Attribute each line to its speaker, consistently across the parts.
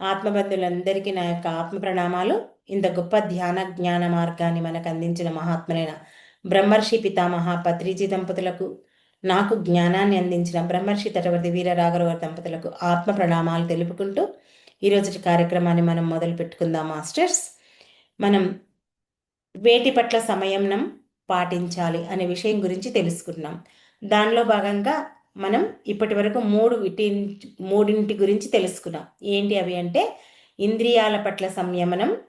Speaker 1: ఆత్మబంధులందరికీ నా యొక్క ఆత్మ ప్రణామాలు. ఇంత గొప్ప ధ్యాన జ్ఞాన మార్గాన్ని మనకు అందించిన మహాత్ములైన బ్రహ్మర్షి పితామహ పత్రిజీ దంపతులకు నాకు జ్ఞానాన్ని అందించిన బ్రహ్మర్షి తటవర్తి వీర రాఘవ దంపతులకు ఆత్మ ప్రణామాలు తెలుపుకుంటూ ఈరోజు కార్యక్రమాన్ని మనం మొదలు పెట్టుకుందాం మాస్టర్స్. మనం వేటి పట్ల సమయం పాటించాలి అనే విషయం గురించి తెలుసుకున్నాం. దానిలో భాగంగా మనం ఇప్పటి వరకు మూడు విటి మూడింటి గురించి తెలుసుకున్నాం. ఏంటి అవి అంటే ఇంద్రియాల పట్ల సంయమనం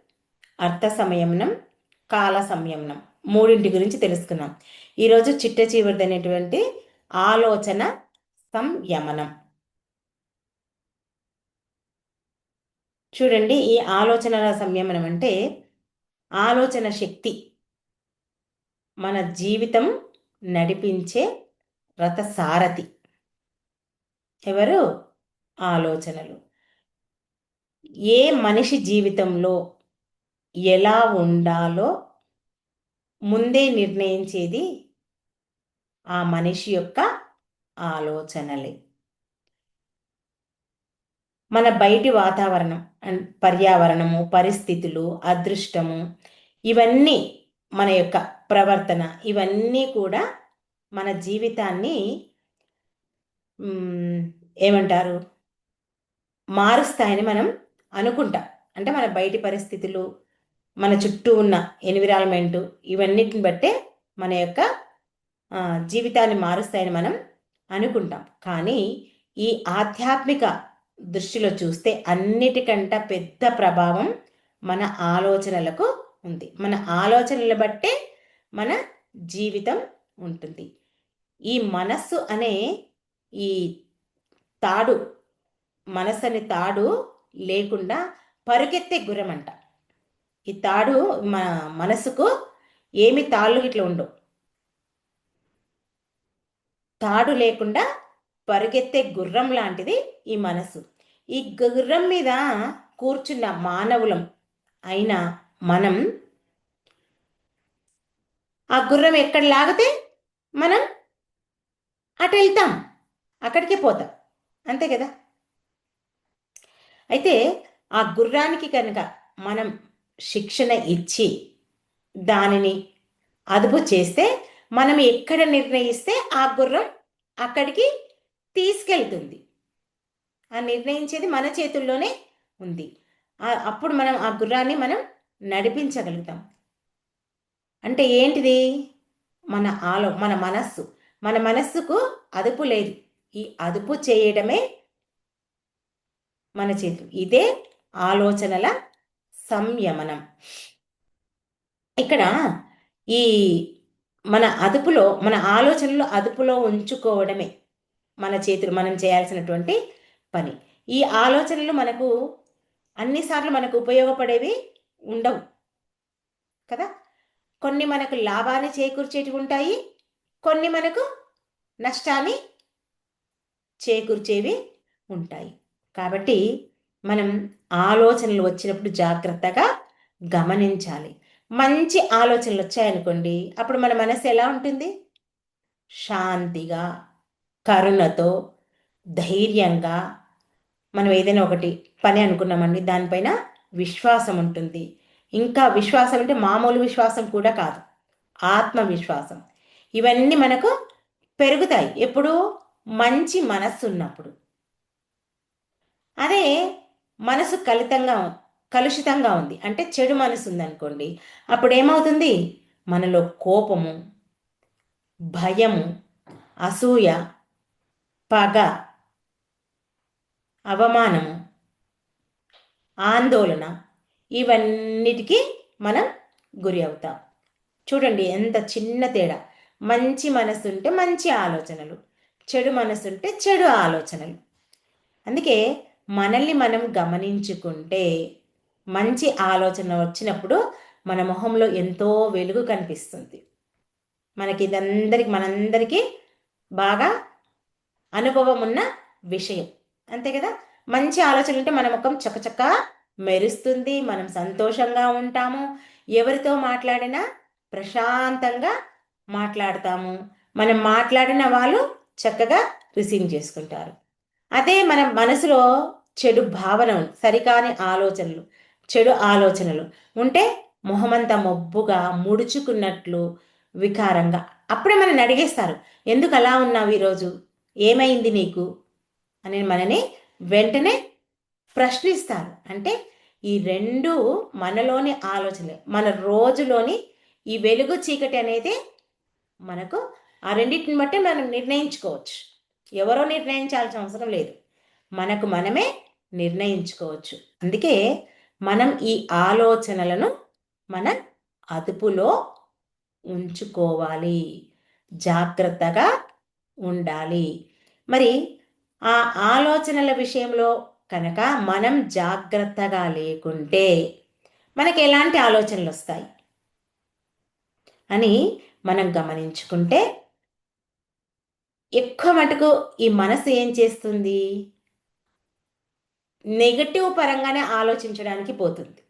Speaker 1: అర్థ సంయమనం కాల సంయమనం మూడింటి గురించి తెలుసుకున్నాం. ఈరోజు చిట్ట చివరిది అనేటువంటి ఆలోచన సంయమనం. చూడండి ఈ ఆలోచనల సంయమనం అంటే ఆలోచన శక్తి మన జీవితం నడిపించే రథసారథి. ఎవరు? ఆలోచనలు. ఏ మనిషి జీవితంలో ఎలా ఉండాలో ముందే నిర్ణయించేది ఆ మనిషి యొక్క ఆలోచనలే. మన బయటి వాతావరణం పర్యావరణము పరిస్థితులు అదృష్టము ఇవన్నీ మన యొక్క ప్రవర్తన ఇవన్నీ కూడా మన జీవితాన్ని ఏమంటారు? మారుస్తాయని మనం అనుకుంటాం. అంటే మన బయటి పరిస్థితులు మన చుట్టూ ఉన్న ఎన్విరాన్మెంటు ఇవన్నిటిని బట్టే మన యొక్క జీవితాన్ని మారుస్తాయని మనం అనుకుంటాం. కానీ ఈ ఆధ్యాత్మిక దృష్టిలో చూస్తే అన్నిటికంట పెద్ద ప్రభావం మన ఆలోచనలకు ఉంది. మన ఆలోచనలు బట్టే మన జీవితం ఉంటుంది. ఈ మనస్సు అనే ఈ తాడు మనసని తాడు లేకుండా పరుగెత్తే గుర్రం అంట ఈ తాడు మన మనసుకు ఏమి తాళ్ళు ఇట్లా ఉండవు. తాడు లేకుండా పరుగెత్తే గుర్రం లాంటిది ఈ మనసు. ఈ గుర్రం మీద కూర్చున్న మానవులం అయినా మనం ఆ గుర్రం ఎక్కడ లాగితే మనం అటు వెళ్తాం. అక్కడికే పోతాం. అంతే కదా? అయితే ఆ గుర్రానికి కనుక మనం శిక్షణ ఇచ్చి దానిని అదుపు చేస్తే మనం ఎక్కడ నిర్ణయిస్తే ఆ గుర్రం అక్కడికి తీసుకెళ్తుంది. ఆ నిర్ణయించేది మన చేతుల్లోనే ఉంది. అప్పుడు మనం ఆ గుర్రాన్ని మనం నడిపించగలుగుతాం. అంటే ఏంటిది? మన ఆలో మన మనస్సు. మన మనస్సుకు అదుపు లేదు. ఈ అదుపు చేయడమే మన చేతి. ఇదే ఆలోచనల సంయమనం. ఇక్కడ ఈ మన అదుపులో మన ఆలోచనలు అదుపులో ఉంచుకోవడమే మన చేతులు మనం చేయాల్సినటువంటి పని. ఈ ఆలోచనలు మనకు అన్నిసార్లు మనకు ఉపయోగపడేవి ఉండవు కదా? కొన్ని మనకు లాభాన్ని చేకూర్చేటివి ఉంటాయి కొన్ని మనకు నష్టాన్ని చేకూర్చేవి ఉంటాయి. కాబట్టి మనం ఆలోచనలు వచ్చినప్పుడు జాగ్రత్తగా గమనించాలి. మంచి ఆలోచనలు వచ్చాయనుకోండి అప్పుడు మన మనసు ఎలా ఉంటుంది? శాంతిగా కరుణతో ధైర్యంగా. మనం ఏదైనా ఒకటి పని అనుకున్నామండి దానిపైన విశ్వాసం ఉంటుంది. ఇంకా విశ్వాసం అంటే మామూలు విశ్వాసం కూడా కాదు ఆత్మవిశ్వాసం. ఇవన్నీ మనకు పెరుగుతాయి. ఎప్పుడు మంచి మనస్సు ఉన్నప్పుడు అదే మనసు కలితంగా కలుషితంగా ఉంది. అంటే చెడు మనసు ఉందనుకోండి అప్పుడు ఏమవుతుంది మనలో కోపము భయము అసూయ పగ అవమానము ఆందోళన ఇవన్నిటికీ మనం గురి అవుతాం. చూడండి ఎంత చిన్న తేడా. మంచి మనసు ఉంటే మంచి ఆలోచనలు. చెడు మనసు ఉంటే చెడు ఆలోచనలు. అందుకే మనల్ని మనం గమనించుకుంటే మంచి ఆలోచన వచ్చినప్పుడు మన మొహంలో ఎంతో వెలుగు కనిపిస్తుంది. మనకి ఇదందరికి మనందరికీ బాగా అనుభవం ఉన్న విషయం. అంతే కదా? మంచి ఆలోచన ఉంటే మన ముఖం చకచక మెరుస్తుంది మనం సంతోషంగా ఉంటాము. ఎవరితో మాట్లాడినా ప్రశాంతంగా మాట్లాడతాము. మనం మాట్లాడిన వాళ్ళు చక్కగా రిసీవ్ చేసుకుంటారు. అదే మన మనసులో చెడు భావనలు సరికాని ఆలోచనలు చెడు ఆలోచనలు ఉంటే మొహమంతా మబ్బుగా ముడుచుకున్నట్లు వికారంగా అప్పుడే మనని అడిగేస్తారు ఎందుకు అలా ఉన్నావు ఈరోజు? ఏమైంది నీకు? అని మనని వెంటనే ప్రశ్నిస్తారు. అంటే ఈ రెండు మనలోని ఆలోచనలు మన రోజులోని ఈ వెలుగు చీకటి అనేది మనకు ఆ రెండింటిని బట్టి మనం నిర్ణయించుకోవచ్చు. ఎవరో నిర్ణయించాల్సిన అవసరం లేదు. మనకు మనమే నిర్ణయించుకోవచ్చు. అందుకే మనం ఈ ఆలోచనలను మన అదుపులో ఉంచుకోవాలి. జాగ్రత్తగా ఉండాలి. మరి ఆ ఆలోచనల విషయంలో కనుక మనం జాగ్రత్తగా లేకుంటే మనకి ఎలాంటి ఆలోచనలు వస్తాయి? అని మనం గమనించుకుంటే ఎక్కువ మటుకు ఈ మనసు ఏం చేస్తుంది? నెగటివ్ పరంగానే ఆలోచించడానికి పోతుంది.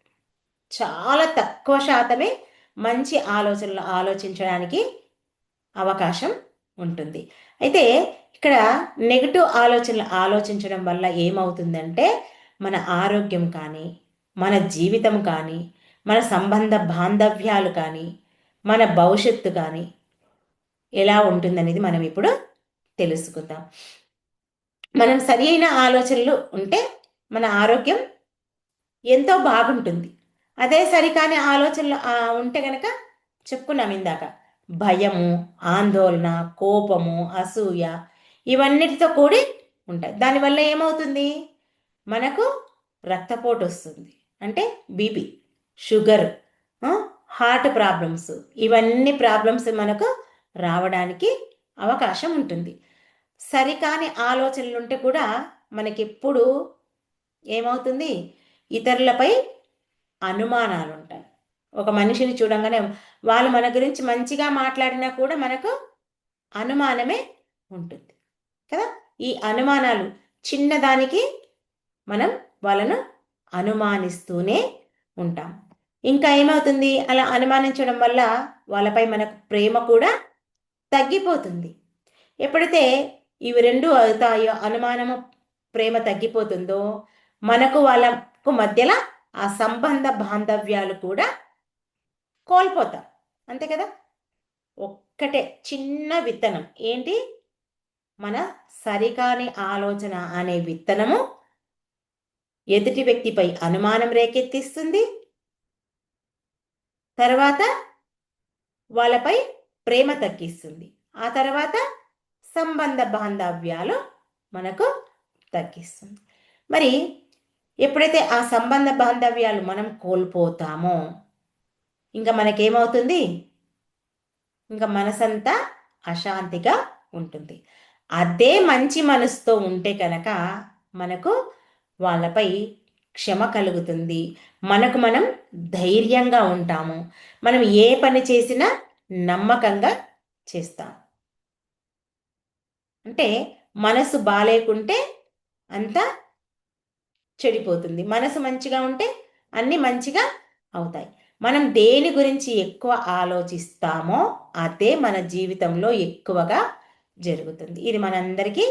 Speaker 1: చాలా తక్కువ శాతమే మంచి ఆలోచనలు ఆలోచించడానికి అవకాశం ఉంటుంది. అయితే ఇక్కడ నెగటివ్ ఆలోచనలు ఆలోచించడం వల్ల ఏమవుతుందంటే మన ఆరోగ్యం కానీ మన జీవితం కానీ మన సంబంధ బాంధవ్యాలు కానీ మన భవిష్యత్తు కానీ ఎలా ఉంటుందనేది మనం ఇప్పుడు తెలుసుకుందాం. మనం సరి అయిన ఆలోచనలు ఉంటే మన ఆరోగ్యం ఎంతో బాగుంటుంది. అదే సరికాని ఆలోచనలు ఉంటే కనుక చెప్పుకున్నాం ఇందాక. భయము ఆందోళన కోపము అసూయ ఇవన్నిటితో కూడి ఉంటాయి. దానివల్ల ఏమవుతుంది? మనకు రక్తపోటు వస్తుంది. అంటే బీపీ షుగర్ హార్ట్ ప్రాబ్లమ్స్ ఇవన్నీ ప్రాబ్లమ్స్ మనకు రావడానికి అవకాశం ఉంటుంది. సరికాని ఆలోచనలుంటే కూడా మనకెప్పుడు ఏమవుతుంది? ఇతరులపై అనుమానాలు ఉంటాయి ఒక మనిషిని చూడంగానే వాళ్ళు మన గురించి మంచిగా మాట్లాడినా కూడా మనకు అనుమానమే ఉంటుంది. కదా? ఈ అనుమానాలు చిన్నదానికి మనం వాళ్ళను అనుమానిస్తూనే ఉంటాం. ఇంకా ఏమవుతుంది? అలా అనుమానించడం వల్ల వాళ్ళపై మనకు ప్రేమ కూడా తగ్గిపోతుంది. ఎప్పుడైతే ఇవి రెండు అవుతాయో అనుమానము ప్రేమ తగ్గిపోతుందో మనకు వాళ్ళకు మధ్యలో ఆ సంబంధ బాంధవ్యాలు కూడా కోల్పోతాం. అంతే కదా? ఒక్కటే చిన్న విత్తనం. ఏంటి? మన సరికాని ఆలోచన అనే విత్తనము ఎదుటి వ్యక్తిపై అనుమానం రేకెత్తిస్తుంది. తర్వాత వాళ్ళపై ప్రేమ తగ్గిస్తుంది. ఆ తర్వాత సంబంధ బాంధవ్యాలు మనకు తగ్గిస్తుంది. మరి ఎప్పుడైతే ఆ సంబంధ బాంధవ్యాలు మనం కోల్పోతామో ఇంకా మనకేమవుతుంది? ఇంకా మనసంతా అశాంతిగా ఉంటుంది. అదే మంచి మనసుతో ఉంటే కనుక మనకు వాళ్ళపై క్షమ కలుగుతుంది. మనకు మనం ధైర్యంగా ఉంటాము. మనం ఏ పని చేసినా నమ్మకంగా చేస్తాం అంటే మనసు బాగాలేకుంటే అంతా చెడిపోతుంది. మనసు మంచిగా ఉంటే అన్నీ మంచిగా అవుతాయి. మనం దేని గురించి ఎక్కువ ఆలోచిస్తామో అదే మన జీవితంలో ఎక్కువగా జరుగుతుంది. ఇది మనందరికీ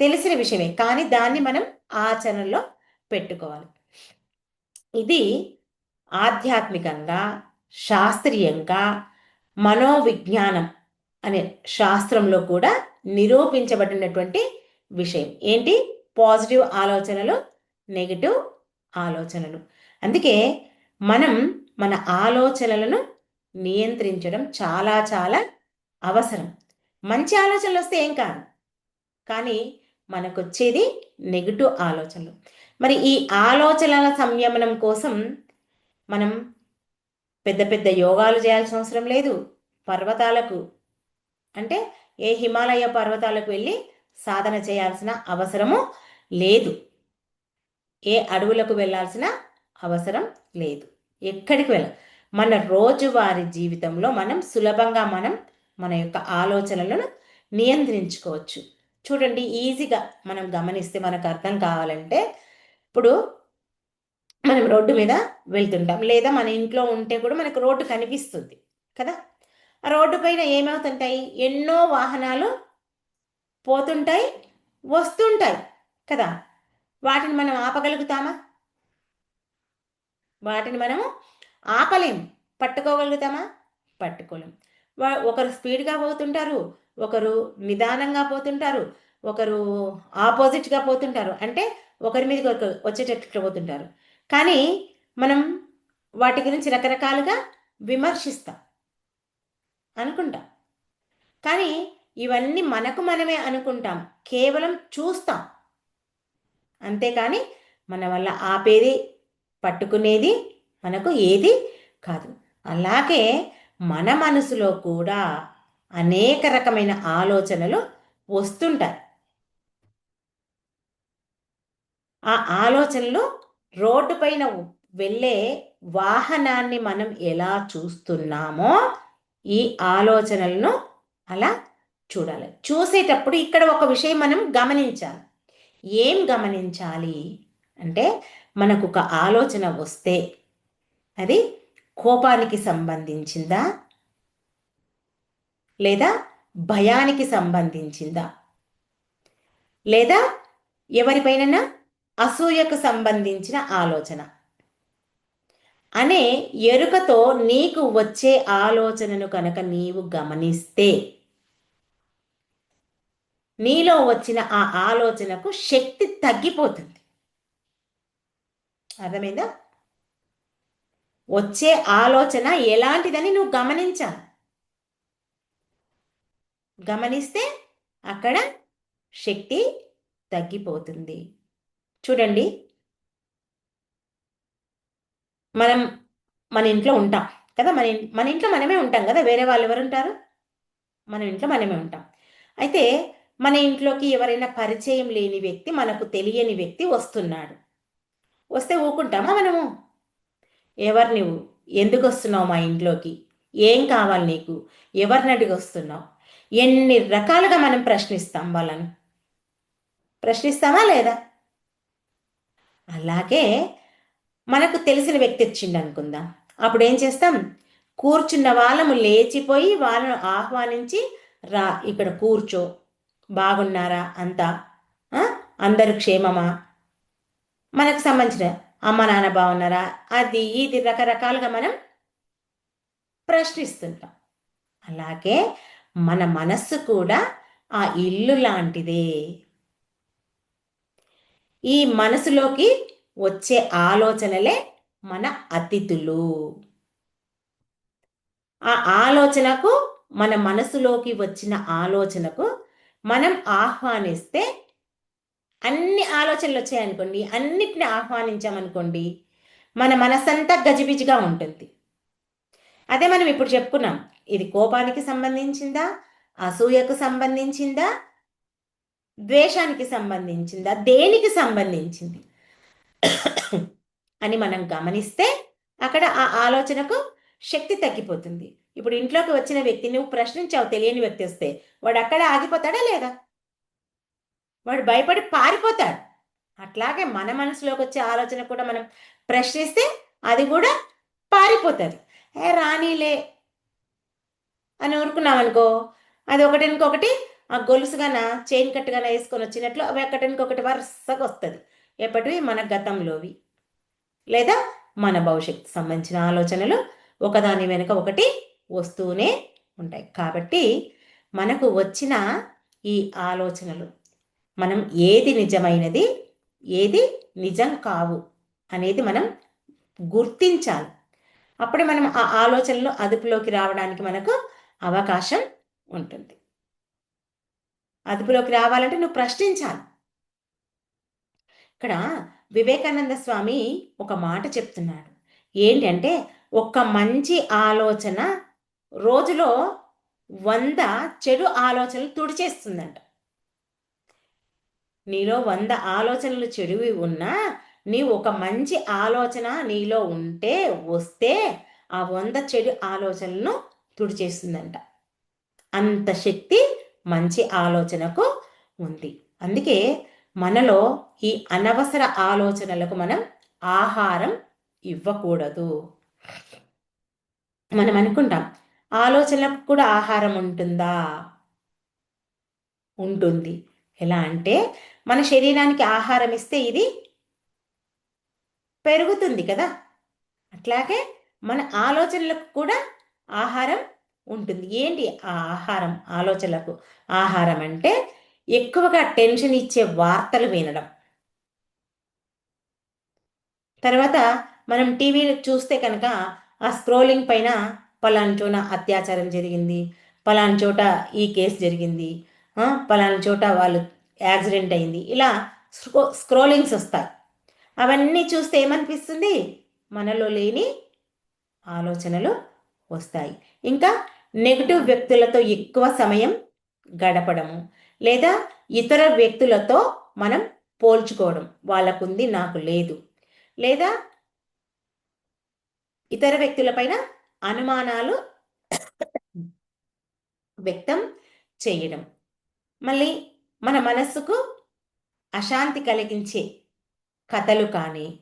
Speaker 1: తెలిసిన విషయమే. కానీ దాన్ని మనం ఆచరణలో పెట్టుకోవాలి. ఇది ఆధ్యాత్మికంగా శాస్త్రీయంగా మనోవిజ్ఞానం అనే శాస్త్రంలో కూడా నిరూపించబడినటువంటి విషయం. ఏంటి? పాజిటివ్ ఆలోచనలు నెగిటివ్ ఆలోచనలు. అందుకే మనం మన ఆలోచనలను నియంత్రించడం చాలా చాలా అవసరం. మంచి ఆలోచనలు వస్తే ఏం కాదు. కానీ మనకు వచ్చేది నెగిటివ్ ఆలోచనలు. మరి ఈ ఆలోచనల సంయమనం కోసం మనం పెద్ద పెద్ద యోగాలు చేయాల్సిన అవసరం లేదు. పర్వతాలకు అంటే ఏ హిమాలయ పర్వతాలకు వెళ్ళి సాధన చేయాల్సిన అవసరము లేదు. ఏ అడవులకు వెళ్ళాల్సిన అవసరం లేదు. ఎక్కడికి వెళ్ళ? మన రోజువారి జీవితంలో మనం సులభంగా మనం మన యొక్క ఆలోచనలను నియంత్రించుకోవచ్చు. చూడండి ఈజీగా మనం గమనిస్తే మనకు అర్థం కావాలంటే ఇప్పుడు మనం రోడ్డు మీద వెళ్తుంటాం. లేదా మన ఇంట్లో ఉంటే కూడా మనకు రోడ్డు కనిపిస్తుంది. కదా? రోడ్డు పైన ఏమవుతుంటాయి? ఎన్నో వాహనాలు పోతుంటాయి వస్తుంటాయి కదా. వాటిని మనం ఆపగలుగుతామా? వాటిని మనము ఆపలేము పట్టుకోగలుగుతామా? పట్టుకోలేము వా- ఒకరు స్పీడ్గా పోతుంటారు ఒకరు నిదానంగా పోతుంటారు ఒకరు ఆపోజిట్గా పోతుంటారు. అంటే ఒకరి మీదకి ఒకరు వచ్చేటట్లు పోతుంటారు. కానీ మనం వాటి గురించి రకరకాలుగా విమర్శిస్తాం. అనుకుంటాం. కానీ ఇవన్నీ మనకు మనమే అనుకుంటాం. కేవలం చూస్తాం. అంతేకాని మన వల్ల ఆపేది పట్టుకునేది మనకు ఏది కాదు. అలాగే మన మనసులో కూడా అనేక రకమైన ఆలోచనలు వస్తుంటాయి. ఆ ఆలోచనలు రోడ్డు పైన వెళ్ళే వాహనాన్ని మనం ఎలా చూస్తున్నామో ఈ ఆలోచనలను అలా చూడాలి. చూసేటప్పుడు ఇక్కడ ఒక విషయం మనం గమనించాలి. ఏం గమనించాలి అంటే మనకు ఒక ఆలోచన వస్తే అది కోపానికి సంబంధించిందా? లేదా భయానికి సంబంధించిందా? లేదా ఎవరిపైన అసూయకు సంబంధించిన ఆలోచన? అనే ఎరుకతో నీకు వచ్చే ఆలోచనను కనుక నీవు గమనిస్తే నీలో వచ్చిన ఆ ఆలోచనకు శక్తి తగ్గిపోతుంది. అర్థమైందా? వచ్చే ఆలోచన ఎలాంటిదని నువ్వు గమనించాలి. గమనిస్తే అక్కడ శక్తి తగ్గిపోతుంది. చూడండి మనం మన ఇంట్లో ఉంటాం కదా మన మన ఇంట్లో మనమే ఉంటాం కదా వేరే వాళ్ళు ఎవరు ఉంటారు మన ఇంట్లో మనమే ఉంటాం. అయితే మన ఇంట్లోకి ఎవరైనా పరిచయం లేని వ్యక్తి మనకు తెలియని వ్యక్తి వస్తున్నాడు. వస్తే ఊకుంటామా మనము? ఎవరు నువ్వు? ఎందుకు వస్తున్నావు మా ఇంట్లోకి? ఏం కావాలి నీకు? ఎవరిని అడిగి వస్తున్నావు? ఎన్ని రకాలుగా మనం ప్రశ్నిస్తాం వాళ్ళని? ప్రశ్నిస్తామా లేదా? అలాగే మనకు తెలిసిన వ్యక్తి వచ్చిండు అనుకుందాం. అప్పుడు ఏం చేస్తాం? కూర్చున్న వాళ్ళము లేచిపోయి వాళ్ళను ఆహ్వానించి రా ఇక్కడ కూర్చో. బాగున్నారా అంతా? అందరు క్షేమమా? మనకు సంబంధించిన అమ్మ నాన్న బాగున్నారా? అది ఇది రకరకాలుగా మనం ప్రశ్నిస్తుంటాం. అలాగే మన మనస్సు కూడా ఆ ఇల్లు లాంటిదే. ఈ మనసులోకి వచ్చే ఆలోచనలే మన అతిథులు. ఆ ఆలోచనకు మన మనసులోకి వచ్చిన ఆలోచనకు మనం ఆహ్వానిస్తే అన్ని ఆలోచనలు వచ్చాయనుకోండి అన్నిటిని ఆహ్వానించామనుకోండి మన మనసంతా గజిబిజిగా ఉంటుంది. అదే మనం ఇప్పుడు చెప్పుకున్నాం ఇది కోపానికి సంబంధించిందా అసూయకు సంబంధించిందా ద్వేషానికి సంబంధించిందా దేనికి సంబంధించింది? అని మనం గమనిస్తే అక్కడ ఆ ఆలోచనకు శక్తి తగ్గిపోతుంది. ఇప్పుడు ఇంట్లోకి వచ్చిన వ్యక్తి నువ్వు ప్రశ్నించావు తెలియని వ్యక్తి వస్తే వాడు అక్కడ ఆగిపోతాడా లేదా? వాడు భయపడి పారిపోతాడు. అట్లాగే మన మనసులోకి వచ్చే ఆలోచన కూడా మనం ప్రశ్నిస్తే అది కూడా పారిపోతుంది. ఏ రానీలే అని ఊరుకున్నాం అనుకో అది ఒకటి ఇంకొకటి ఆ గొలుసుగాన చైన్ కట్టుగాన వేసుకొని వచ్చినట్లు అవి ఒకటినకొకటి వరుసగా వస్తుంది. ఎప్పటివి మన గతంలోవి. లేదా మన భవిష్యత్తు సంబంధించిన ఆలోచనలు ఒకదాని వెనుక ఒకటి వస్తూనే ఉంటాయి. కాబట్టి మనకు వచ్చిన ఈ ఆలోచనలు మనం ఏది నిజమైనది ఏది నిజం కావు అనేది మనం గుర్తించాలి. అప్పుడే మనం ఆ ఆలోచనలు అదుపులోకి రావడానికి మనకు అవకాశం ఉంటుంది. అదుపులోకి రావాలంటే నువ్వు ప్రశ్నించాలి. ఇక్కడ వివేకానంద స్వామి ఒక మాట చెప్తున్నాడు. ఏంటంటే ఒక మంచి ఆలోచన రోజులో వంద చెడు ఆలోచనలు తుడిచేస్తుందంట. నీలో వంద ఆలోచనలు చెడువి ఉన్నా నీ ఒక మంచి ఆలోచన నీలో ఉంటే వస్తే ఆ వంద చెడు ఆలోచనలను తుడిచేస్తుందంట. అంత శక్తి మంచి ఆలోచనకు ఉంది. అందుకే మనలో ఈ అనవసర ఆలోచనలకు మనం ఆహారం ఇవ్వకూడదు. మనం అనుకుంటాం ఆలోచనలకు కూడా ఆహారం ఉంటుందా? ఉంటుంది. ఎలా అంటే మన శరీరానికి ఆహారం ఇస్తే ఇది పెరుగుతుంది కదా. అట్లాగే మన ఆలోచనలకు కూడా ఆహారం ఉంటుంది. ఏంటి? ఆ ఆహారం ఆలోచనలకు. ఆహారం అంటే ఎక్కువగా టెన్షన్ ఇచ్చే వార్తలు వినడం. తర్వాత మనం టీవీ చూస్తే కనుక ఆ స్క్రోలింగ్ పైన పలాని చోట అత్యాచారం జరిగింది పలాని చోట ఈ కేసు జరిగింది పలాని చోట వాళ్ళు యాక్సిడెంట్ అయింది. ఇలా స్క్రో స్క్రోలింగ్స్ వస్తాయి. అవన్నీ చూస్తే ఏమనిపిస్తుంది? మనలో లేని ఆలోచనలు వస్తాయి. ఇంకా నెగిటివ్ వ్యక్తులతో ఎక్కువ సమయం గడపడము. లేదా ఇతర వ్యక్తులతో మనం పోల్చుకోవడం. వాళ్ళకుంది నాకు లేదు. లేదా ఇతర వ్యక్తులపైన అనుమానాలు వ్యక్తం చేయడం. మళ్ళీ మన మనస్సుకు అశాంతి కలిగించే కథలు కానీ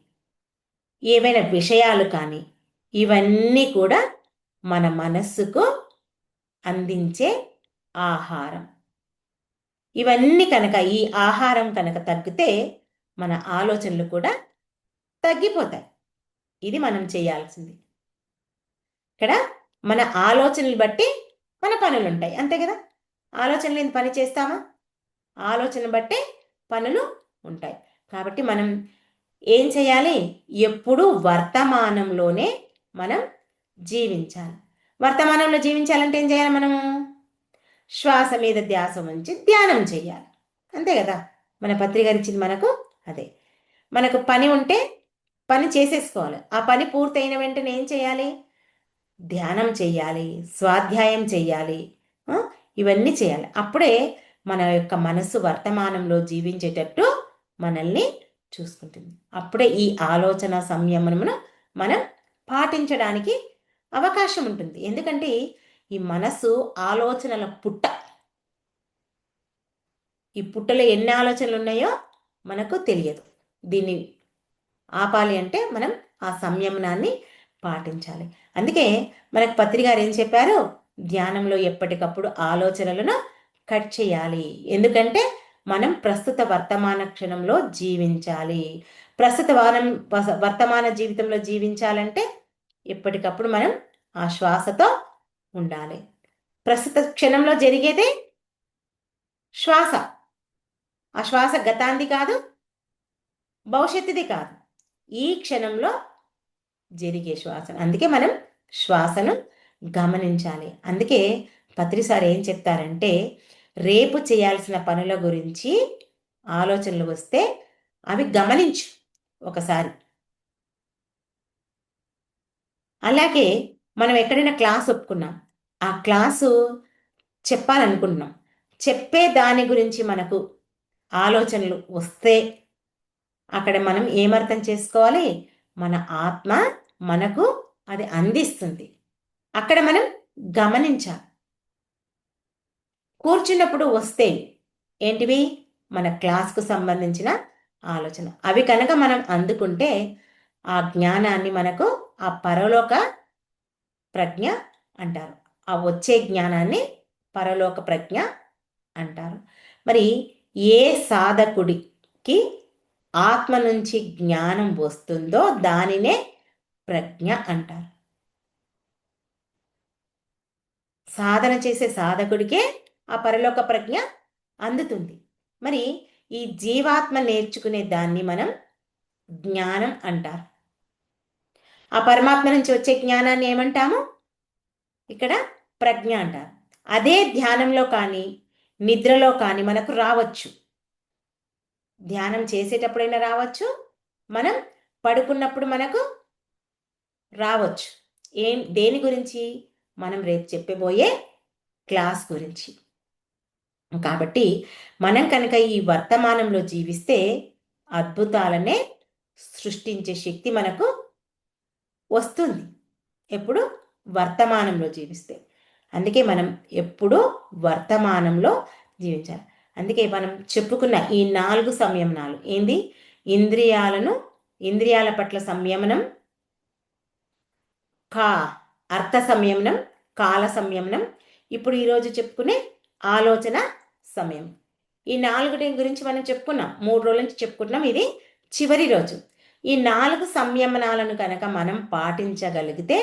Speaker 1: ఏవైనా విషయాలు కానీ ఇవన్నీ కూడా మన మనస్సుకు అందించే ఆహారం. ఇవన్నీ కనుక ఈ ఆహారం కనుక తగ్గితే మన ఆలోచనలు కూడా తగ్గిపోతాయి. ఇది మనం చేయాల్సింది. ఇక్కడ మన ఆలోచనలు బట్టి మన పనులు ఉంటాయి. అంతే కదా? ఆలోచనలు పని చేస్తామా? ఆలోచన బట్టే పనులు ఉంటాయి. కాబట్టి మనం ఏం చేయాలి? ఎప్పుడు వర్తమానంలోనే మనం జీవించాలి. వర్తమానంలో జీవించాలంటే ఏం చేయాలి మనము? శ్వాస మీద ధ్యాస ఉంచి ధ్యానం చేయాలి. అంతే కదా? మన పత్రిక ఇచ్చింది మనకు అదే. మనకు పని ఉంటే పని చేసేసుకోవాలి. ఆ పని పూర్తయిన వెంటనే ఏం చేయాలి? ధ్యానం చేయాలి స్వాధ్యాయం చేయాలి ఇవన్నీ చేయాలి. అప్పుడే మన యొక్క మనసు వర్తమానంలో జీవించేటట్టు మనల్ని చూసుకుంటుంది. అప్పుడే ఈ ఆలోచన సంయమనమును మనం పాటించడానికి అవకాశం ఉంటుంది. ఎందుకంటే ఈ మనసు ఆలోచనల పుట్ట. ఈ పుట్టలో ఎన్ని ఆలోచనలు ఉన్నాయో మనకు తెలియదు. దీన్ని ఆపాలి అంటే మనం ఆ సంయమనాన్ని పాటించాలి. అందుకే మనకు పత్రికారు ఏం చెప్పారు? ధ్యానంలో ఎప్పటికప్పుడు ఆలోచనలను కట్ చేయాలి. ఎందుకంటే మనం ప్రస్తుత వర్తమాన క్షణంలో జీవించాలి. ప్రస్తుత వారం వర్తమాన జీవితంలో జీవించాలంటే ఎప్పటికప్పుడు మనం ఆ శ్వాసతో ఉండాలి. ప్రస్తుత క్షణంలో జరిగేదే శ్వాస. ఆ శ్వాస గతాంది కాదు భవిష్యత్తుది కాదు. ఈ క్షణంలో జరిగే శ్వాస అందుకే మనం శ్వాసను గమనించాలి. అందుకే పత్రిసారి ఏం చెప్తారంటే రేపు చేయాల్సిన పనుల గురించి ఆలోచనలు వస్తే అవి గమనించు ఒకసారి. అలాగే మనం ఎక్కడైనా క్లాస్ ఒప్పుకున్నాం. ఆ క్లాసు చెప్పాలనుకుంటున్నాం. చెప్పే దాని గురించి మనకు ఆలోచనలు వస్తే అక్కడ మనం ఏమర్థం చేసుకోవాలి? మన ఆత్మ మనకు అది అందిస్తుంది. అక్కడ మనం గమనించాలి. కూర్చున్నప్పుడు వస్తే ఏంటివి? మన క్లాస్కు సంబంధించిన ఆలోచన. అవి కనుక మనం అందుకుంటే ఆ జ్ఞానాన్ని మనకు ఆ పరలోక ప్రజ్ఞ అంటారు. ఆ వచ్చే జ్ఞానాన్ని పరలోక ప్రజ్ఞ అంటారు. మరి ఏ సాధకుడికి ఆత్మ నుంచి జ్ఞానం వస్తుందో దానినే ప్రజ్ఞ అంటారు. సాధన చేసే సాధకుడికే ఆ పరలోక ప్రజ్ఞ అందుతుంది. మరి ఈ జీవాత్మ నేర్చుకునే దాన్ని మనం జ్ఞానం అంటారు. ఆ పరమాత్మ నుంచి వచ్చే జ్ఞానాన్ని ఏమంటాము? ఇక్కడ ప్రజ్ఞ అంట. అదే ధ్యానంలో కానీ నిద్రలో కానీ మనకు రావచ్చు. ధ్యానం చేసేటప్పుడైనా రావచ్చు. మనం పడుకున్నప్పుడు మనకు రావచ్చు. ఏం దేని గురించి? మనం రేపు చెప్పబోయే క్లాస్ గురించి. కాబట్టి మనం కనుక ఈ వర్తమానంలో జీవిస్తే అద్భుతాలనే సృష్టించే శక్తి మనకు వస్తుంది. ఎప్పుడు? వర్తమానంలో జీవిస్తే. అందుకే మనం ఎప్పుడూ వర్తమానంలో జీవించాలి. అందుకే మనం చెప్పుకున్న ఈ నాలుగు సంయమనాలు ఏంది? ఇంద్రియాలను ఇంద్రియాల పట్ల సంయమనం కా అర్థ సంయమనం కాల సంయమనం. ఇప్పుడు ఈరోజు చెప్పుకునే ఆలోచన సమయం ఈ నాలుగుటి గురించి మనం చెప్పుకున్నాం. మూడు రోజుల నుంచి చెప్పుకుంటున్నాం. ఇది చివరి రోజు. ఈ నాలుగు సంయమనాలను కనుక మనం పాటించగలిగితే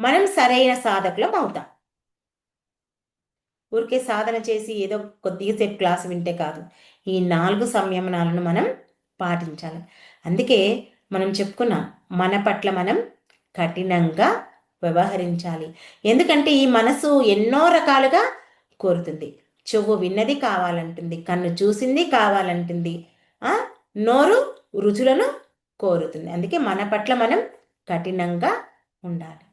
Speaker 1: మనం సరైన సాధకులం అవుతాం. ఊరికే సాధన చేసి ఏదో కొద్దిగా సేపు క్లాస్ వింటే కాదు. ఈ నాలుగు సంయమనాలను మనం పాటించాలి. అందుకే మనం చెప్పుకున్నాం మన పట్ల మనం కఠినంగా వ్యవహరించాలి. ఎందుకంటే ఈ మనసు ఎన్నో రకాలుగా కోరుతుంది. చెవు విన్నది కావాలంటుంది కన్ను చూసింది కావాలంటుంది నోరు రుచులను కోరుతుంది. అందుకే మన పట్ల మనం కఠినంగా ఉండాలి.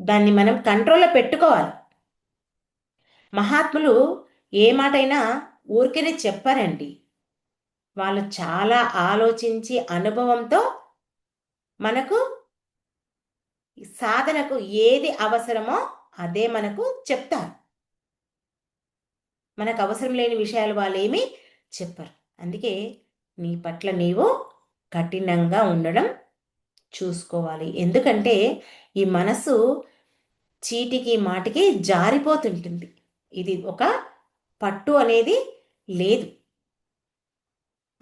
Speaker 1: దాన్ని మనం కంట్రోల్లో పెట్టుకోవాలి. మహాత్ములు ఏ మాటైనా ఊరికనే చెప్పారండి. వాళ్ళు చాలా ఆలోచించి అనుభవంతో మనకు సాధనకు ఏది అవసరమో అదే మనకు చెప్తారు. మనకు అవసరం లేని విషయాలు వాళ్ళు ఏమీ చెప్పరు. అందుకే నీ పట్ల నీవు కఠినంగా ఉండడం చూసుకోవాలి. ఎందుకంటే ఈ మనసు చీటికి మాటికి జారిపోతుంటుంది. ఇది ఒక పట్టు అనేది లేదు.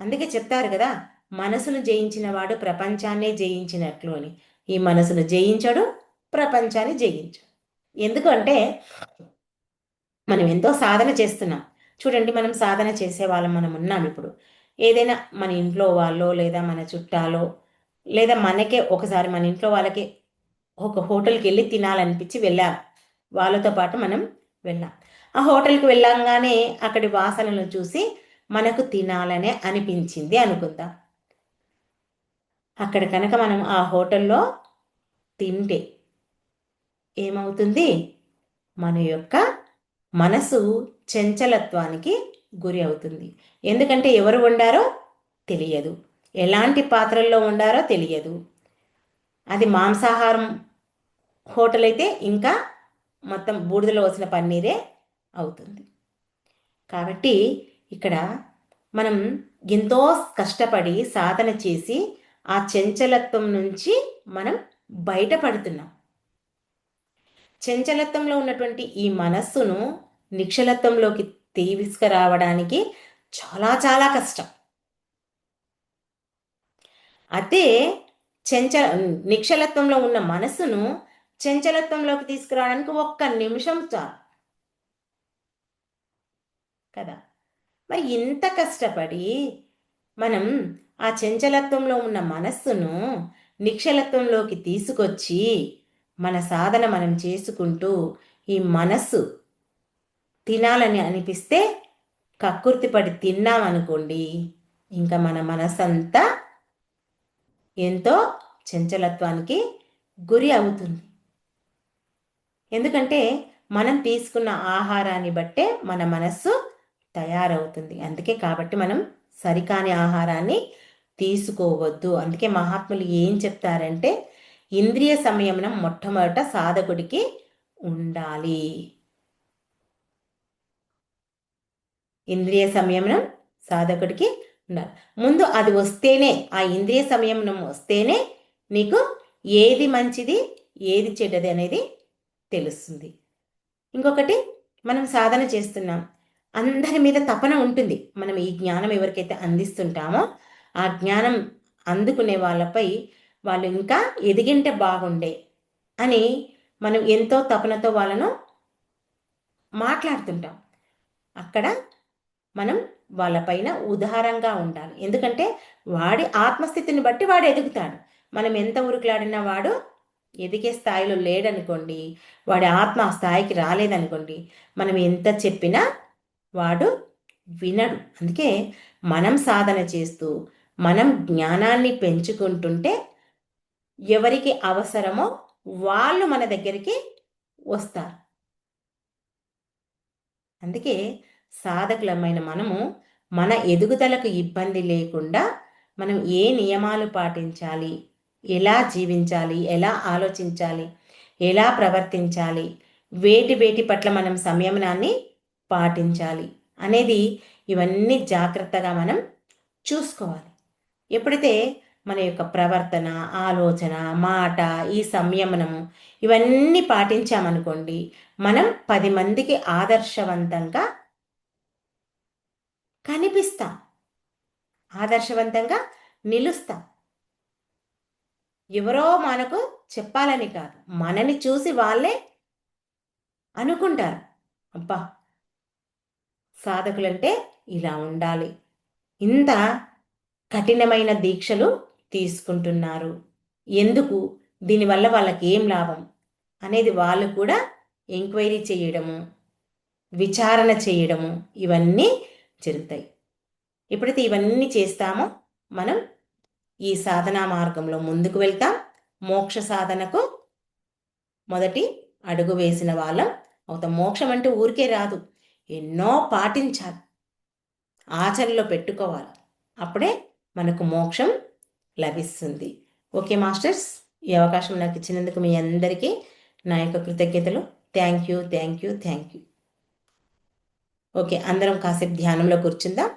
Speaker 1: అందుకే చెప్తారు కదా మనసును జయించిన వాడు ప్రపంచాన్నే జయించినట్లు అని. ఈ మనసును జయించడు ప్రపంచాన్ని జయించడు. ఎందుకంటే మనం ఎంతో సాధన చేస్తున్నాం. చూడండి మనం సాధన చేసే వాళ్ళం మనం ఉన్నాం ఇప్పుడు. ఏదైనా మన ఇంట్లో వాళ్ళో లేదా మన చుట్టాలో లేదా మనకే ఒకసారి మన ఇంట్లో వాళ్ళకి ఒక హోటల్కి వెళ్ళి తినాలనిపించి వెళ్ళాం. వాళ్ళతో పాటు మనం వెళ్ళాం. ఆ హోటల్కి వెళ్ళంగానే అక్కడి వాసనలు చూసి మనకు తినాలనే అనిపించింది అనుకుందాం. అక్కడ కనుక మనం ఆ హోటల్లో తింటే ఏమవుతుంది? మన యొక్క మనసు చంచలత్వానికి గురి అవుతుంది. ఎందుకంటే ఎవరు వండారో తెలియదు. ఎలాంటి పాత్రల్లో వండారో తెలియదు. అది మాంసాహారం హోటల్ అయితే ఇంకా మొత్తం బూడిదలో వచ్చిన పన్నీరే అవుతుంది. కాబట్టి ఇక్కడ మనం ఎంతో కష్టపడి సాధన చేసి ఆ చంచలత్వం నుంచి మనం బయటపడుతున్నాం. చంచలత్వంలో ఉన్నటువంటి ఈ మనస్సును నిక్షలత్వంలోకి తీసుకురావడానికి చాలా చాలా కష్టం. అదే చంచల నిక్షలత్వంలో ఉన్న మనస్సును చంచలత్వంలోకి తీసుకురావడానికి ఒక్క నిమిషం చాలు. కదా? మరి ఇంత కష్టపడి మనం ఆ చంచలత్వంలో ఉన్న మనస్సును నిక్షలత్వంలోకి తీసుకొచ్చి మన సాధన మనం చేసుకుంటూ ఈ మనస్సు తినాలని అనిపిస్తే కక్కుర్తిపడి తిన్నామనుకోండి ఇంకా మన మనసంతా ఎంతో చంచలత్వానికి గురి అవుతుంది. ఎందుకంటే మనం తీసుకున్న ఆహారాన్ని బట్టే మన మనస్సు తయారవుతుంది. అందుకే కాబట్టి మనం సరికాని ఆహారాన్ని తీసుకోవద్దు. అందుకే మహాత్ములు ఏం చెప్తారంటే ఇంద్రియ సంయమనం మొట్టమొదట సాధకుడికి ఉండాలి. ఇంద్రియ సంయమనం సాధకుడికి ఉండాలి. ముందు అది వస్తేనే ఆ ఇంద్రియ సంయమనం వస్తేనే నీకు ఏది మంచిది ఏది చెడ్డది అనేది తెలుస్తుంది. ఇంకొకటి మనం సాధన చేస్తున్నాం. అందరి మీద తపన ఉంటుంది. మనం ఈ జ్ఞానం ఎవరికైతే అందిస్తుంటామో ఆ జ్ఞానం అందుకునే వాళ్ళపై వాళ్ళు ఇంకా ఎదిగింటే బాగుండే అని మనం ఎంతో తపనతో వాళ్ళను మాట్లాడుతుంటాం. అక్కడ మనం వాళ్ళపైన ఉదారంగా ఉండాలి. ఎందుకంటే వాడి ఆత్మస్థితిని బట్టి వాడు ఎదుగుతాడు. మనం ఎంత ఉరుకులాడినా వాడు ఎదిగే స్థాయిలో లేడనుకోండి వాడి ఆత్మ ఆ స్థాయికి రాలేదనుకోండి మనం ఎంత చెప్పినా వాడు వినడు. అందుకే మనం సాధన చేస్తూ మనం జ్ఞానాన్ని పెంచుకుంటుంటే ఎవరికి అవసరమో వాళ్ళు మన దగ్గరికి వస్తారు. అందుకే సాధకులమైన మనము మన ఎదుగుదలకు ఇబ్బంది లేకుండా మనం ఏ నియమాలు పాటించాలి ఎలా జీవించాలి ఎలా ఆలోచించాలి ఎలా ప్రవర్తించాలి వేటి వేటి పట్ల మనం సంయమనాన్ని పాటించాలి అనేది ఇవన్నీ జాగ్రత్తగా మనం చూసుకోవాలి. ఎప్పుడైతే మన యొక్క ప్రవర్తన ఆలోచన మాట ఈ సంయమనము ఇవన్నీ పాటించామనుకోండి మనం పది మందికి ఆదర్శవంతంగా కనిపిస్తాం. ఆదర్శవంతంగా నిలుస్తాం. ఎవరో మనకు చెప్పాలని కాదు. మనని చూసి వాళ్ళే అనుకుంటారు. అబ్బా! సాధకులంటే ఇలా ఉండాలి. ఇంత కఠినమైన దీక్షలు తీసుకుంటున్నారు. ఎందుకు? దీనివల్ల వాళ్ళకి ఏం లాభం? అనేది వాళ్ళు కూడా ఎంక్వైరీ చేయడము విచారణ చేయడము ఇవన్నీ జరుగుతాయి. ఎప్పుడైతే ఇవన్నీ చేస్తామో మనం ఈ సాధనా మార్గంలో ముందుకు వెళ్తాం. మోక్ష సాధనకు మొదటి అడుగు వేసిన వాళ్ళం. అవుతాం. మోక్షం అంటే ఊరికే రాదు. ఎన్నో పాటించాలి. ఆచరణలో పెట్టుకోవాలి. అప్పుడే మనకు మోక్షం లభిస్తుంది. ఓకే మాస్టర్స్ ఈ అవకాశం నాకు ఇచ్చినందుకు మీ అందరికీ నా యొక్క కృతజ్ఞతలు. Thank you thank you thank you. Okay అందరం కాసేపు ధ్యానంలో కూర్చుందాం.